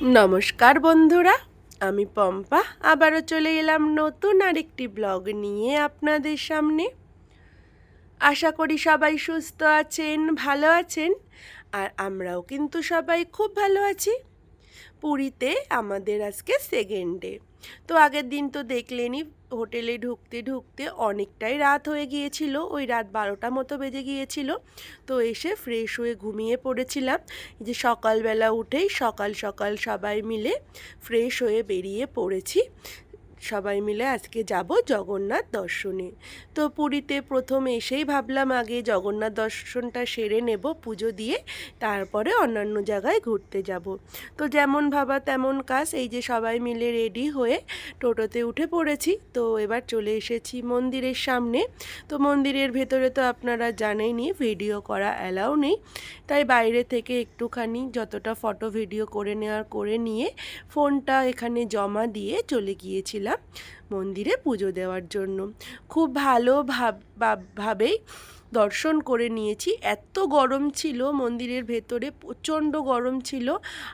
নমস্কার বন্ধুরা, আমি পম্পা। আবারও চলে এলাম নতুন আরেকটি ব্লগ নিয়ে আপনাদের সামনে। আশা করি সবাই সুস্থ আছেন, ভালো আছেন, আর আমরাও কিন্তু সবাই খুব ভালো আছি। পুরীতে আমাদের আজকে সেকেন্ডে তো আগের দিন তো দেখলেনই হোটেলে ঢুকতে ঢুকতে অনেকটাই রাত হয়ে গিয়েছিল। ওই রাত বারোটা মতো বেজে গিয়েছিল। তো এসে ফ্রেশ হয়ে ঘুমিয়ে পড়েছিলাম। যে সকালবেলা উঠেই সকাল সকাল সবাই মিলে ফ্রেশ হয়ে বেরিয়ে পড়েছি। সবাই মিলে আজকে যাব জগন্নাথ দর্শনে। তো পুরীতে প্রথম এসেই ভাবলাম আগে জগন্নাথ দর্শনটা সেরে নেব, পুজো দিয়ে তারপরে অন্যান্য জায়গায় ঘুরতে যাব। তো যেমন ভাবা তেমন কাজ, এই যে সবাই মিলে রেডি হয়ে টোটোতে উঠে পড়েছি। তো এবার চলে এসেছি মন্দিরের সামনে। তো মন্দিরের ভেতরে তো আপনারা জানেনই ভিডিও করা অ্যালাউ নেই। তাই বাইরে থেকে একটুখানি যতটা ফটো ভিডিও করে নেওয়ার, করে নিয়ে ফোনটা এখানে জমা দিয়ে চলে গিয়েছিলাম। মন্দিরে পুজো দেওয়ার জন্য। খুব ভালো ভাব ভাবেই দর্শন করে নিয়েছি। এত গরম ছিল, মন্দিরের ভেতরে প্রচণ্ড গরম ছিল।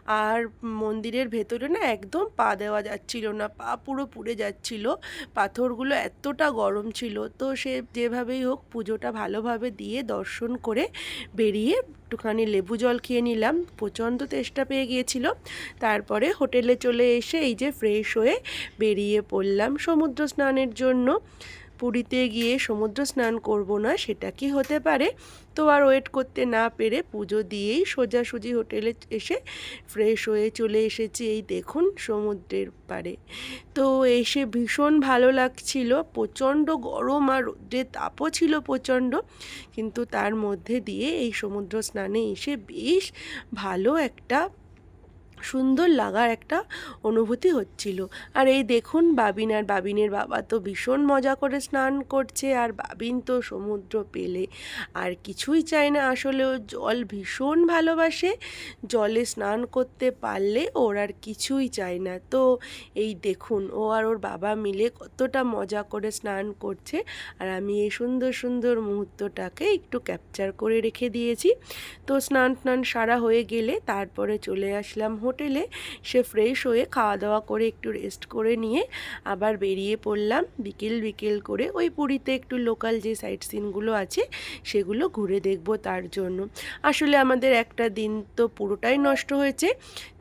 আর মন্দিরের ভেতরে না একদম পা দেওয়া যাচ্ছিল না, পা পুরো পুড়ে যাচ্ছিল। পাথরগুলো এতটা গরম ছিল। তো সে যেভাবেই হোক পুজোটা ভালোভাবে দিয়ে দর্শন করে বেরিয়ে একটুখানি লেবু জল খেয়ে নিলাম। প্রচণ্ড তেষ্টা পেয়ে গিয়েছিল। তারপরে হোটেলে চলে এসে এই যে ফ্রেশ হয়ে বেরিয়ে পড়লাম সমুদ্র স্নানের জন্য। পুরীতে গিয়ে সমুদ্র স্নান করব না, সেটা কি হতে পারে? তো আর ওয়েট করতে না পেরে পুজো দিয়েই সোজাসুজি হোটেলে এসে ফ্রেশ হয়ে চলে এসেছি। এই দেখুন সমুদ্রের পাড়ে। তো এসে ভীষণ ভালো লাগছিল। প্রচণ্ড গরম আর রোদ্রের তাপও ছিল প্রচণ্ড। কিন্তু তার মধ্যে দিয়ে এই সমুদ্র স্নানে এসে বেশ ভালো একটা সুন্দর লাগার একটা অনুভূতি হচ্ছিল। আর এই দেখুন বাবিন আর বাবিনের বাবা তো ভীষণ মজা করে স্নান করছে আর বাবিন তো সমুদ্র পেলে। আর কিছুই চায় না আসলে ও জল ভীষণ ভালোবাসে। জলে স্নান করতে পারলে ওর আর কিছুই চায় না। তো এই দেখুন ও আর ওর বাবা মিলে কতটা মজা করে স্নান করছে। আর আমি এই সুন্দর সুন্দর মুহূর্তটাকে একটু ক্যাপচার করে রেখে দিয়েছি। তো স্নান টান সারা হয়ে গেলে তারপরে চলে আসলাম সে ফ্রেশ হয়ে খাওয়া দাওয়া করে একটু রেস্ট করে নিয়ে আবার বেরিয়ে পড়লাম। বিকেল বিকেল করে ওই পুরীতে একটু লোকাল যে সাইট সিনগুলো আছে সেগুলো ঘুরে দেখব তার জন্য। আসলে আমাদের একটা দিন তো পুরোটাই নষ্ট হয়েছে,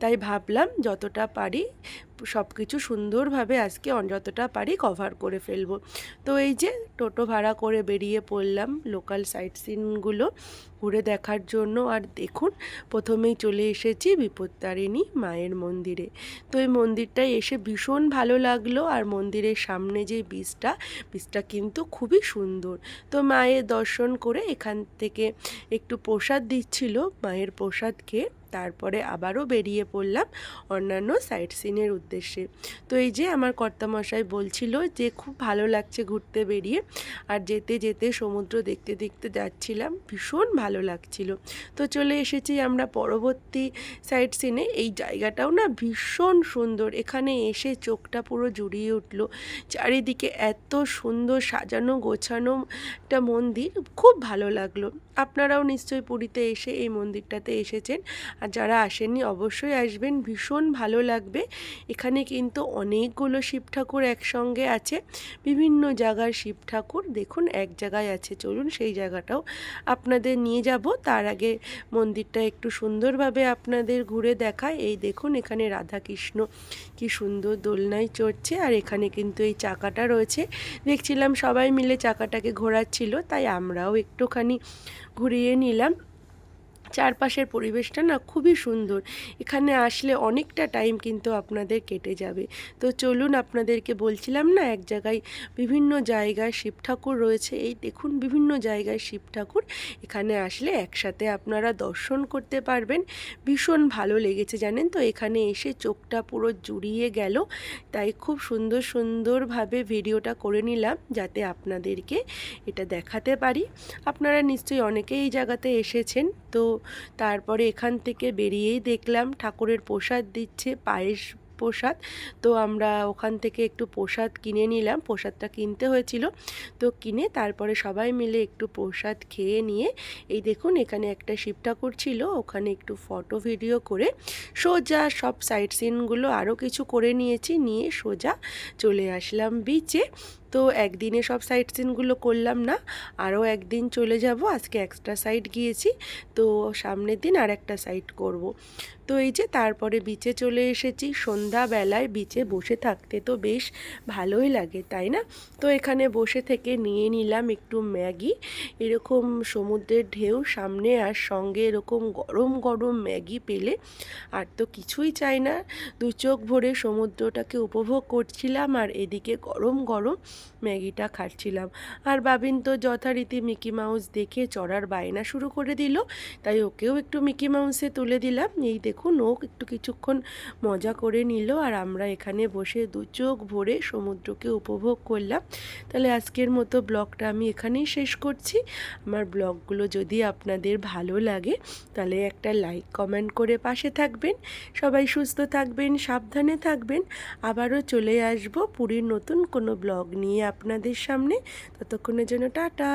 তাই ভাবলাম যতটা পারি সব কিছু সুন্দরভাবে আজকে যতটা পারি কভার করে ফেলব। তো এই যে টোটো ভাড়া করে বেরিয়ে পড়লাম লোকাল সাইট সিনগুলো ঘুরে দেখার জন্য। আর দেখুন, প্রথমেই চলে এসেছি বিপত্তারিণী মায়ের মন্দিরে। তো এই মন্দিরটায় এসে ভীষণ ভালো লাগল। আর মন্দিরের সামনে যে বীজটা বীজটা কিন্তু খুবই সুন্দর। তো মায়ের দর্শন করে এখান থেকে একটু প্রসাদ দিচ্ছিল, মায়ের প্রসাদ খেয়ে তারপরে আবারও বেরিয়ে পড়লাম অন্যান্য সাইট সিনের উদ্দেশ্যে। তো এই যে আমার কর্তামশাই বলছিল যে খুব ভালো লাগছে ঘুরতে বেরিয়ে আর যেতে যেতে সমুদ্র দেখতে দেখতে যাচ্ছিলাম, ভীষণ ভালো লাগছিল। তো চলে এসেছি আমরা পরবর্তী সাইট সিনে এই জায়গাটাও না ভীষণ সুন্দর, এখানে এসে চোখটা পুরো জুড়িয়ে উঠল। চারিদিকে এত সুন্দর সাজানো গোছানো একটা মন্দির, খুব ভালো লাগল। আপনারাও নিশ্চয়ই পুরীতে এসে এই মন্দিরটাতে এসেছেন। আর যারা আসেননি অবশ্যই আসবেন, ভীষণ ভালো লাগবে। এখানে কিন্তু অনেকগুলো শিব ঠাকুর একসঙ্গে আছে, বিভিন্ন জায়গার শিব ঠাকুর। দেখুন, এক জায়গায় আছে, চলুন সেই জায়গাটাও আপনাদের নিয়ে যাব। তার আগে মন্দিরটা একটু সুন্দরভাবে আপনাদের ঘুরে দেখায় এই দেখুন, এখানে রাধাকৃষ্ণ কি সুন্দর দোলনায় চড়ছে আর এখানে কিন্তু এই চাকাটা রয়েছে। দেখছিলাম সবাই মিলে চাকাটাকে ঘোরাচ্ছিল, তাই আমরাও একটুখানি ঘুরিয়ে নিলাম। চারপাশের পরিবেশটা না খুবই সুন্দর। এখানে আসলে অনেকটা টাইম কিন্তু আপনাদের কেটে যাবে। তো চলুন আপনাদেরকে বলছিলাম না, এক জায়গায় বিভিন্ন জায়গায় শিব ঠাকুর রয়েছে। এই দেখুন, বিভিন্ন জায়গায় শিব ঠাকুর। এখানে আসলে একসাথে আপনারা দর্শন করতে পারবেন। ভীষণ ভালো লেগেছে, জানেন তো? এখানে এসে চোখটা পুরো জুড়িয়ে গেল। তাই খুব সুন্দর, সুন্দরভাবে ভিডিওটা করে নিলাম যাতে আপনাদেরকে এটা দেখাতে পারি। আপনারা নিশ্চয়ই অনেকেই এই জায়গাতে এসেছেন। তো তারপরে এখান থেকে বেরিয়েই দেখলাম ঠাকুরের প্রসাদ দিচ্ছে, পায়েস প্রসাদ। তো আমরা ওখান থেকে একটু প্রসাদ কিনে নিলাম, প্রসাদটা কিনতে হয়েছিল। তো কিনে তারপরে সবাই মিলে একটু প্রসাদ খেয়ে নিয়ে, এই দেখুন এখানে একটা শিব ঠাকুর ছিল, ওখানে একটু ফটো, ভিডিও করে সোজা সব সাইট সিনগুলো আরও কিছু করে নিয়েছি, নিয়ে সোজা চলে আসলাম বিচে তো একদিনে সব সাইট সিনগুলো করলাম না, আরও একদিন চলে যাব, আজকে এক্সট্রা সাইট গিয়েছি, তো সামনের দিন আর একটা সাইড করব। তো এই যে তারপরে বিচে চলে এসেছি, সন্ধ্যাবেলায় বিচে বসে থাকতে তো বেশ ভালোই লাগে, তাই না তো এখানে বসে থেকে নিয়ে নিলাম একটু ম্যাগি, এরকম সমুদ্রের ঢেউ সামনে আর সঙ্গে এরকম গরম গরম ম্যাগি পেলে আর তো কিছুই চাই না, দু চোখ ভরে সমুদ্রটাকে উপভোগ করছিলাম আর এদিকে গরম গরম ম্যাগিটা খাচ্ছিলাম। আর বাবিন তো যথারীতি মিকি মাউস দেখে চড়ার বায়না শুরু করে দিল। তাই ওকেও একটু মিকি মাউসে তুলে দিলাম। এই দেখুন, ও একটু কিছুক্ষণ মজা করে নিল আর আমরা এখানে বসে দু চোখ ভরে সমুদ্রকে উপভোগ করলাম। তাহলে আজকের মতো ব্লগটা আমি এখানেই শেষ করছি। আমার ব্লগগুলো যদি আপনাদের ভালো লাগে, তাহলে একটা লাইক, কমেন্ট করে পাশে থাকবেন। সবাই সুস্থ থাকবেন, সাবধানে থাকবেন। আবারও চলে আসব পুরীর নতুন কোনো ব্লগ নিয়ে আপনাদের সামনে। ততক্ষণের জন্য টাটা।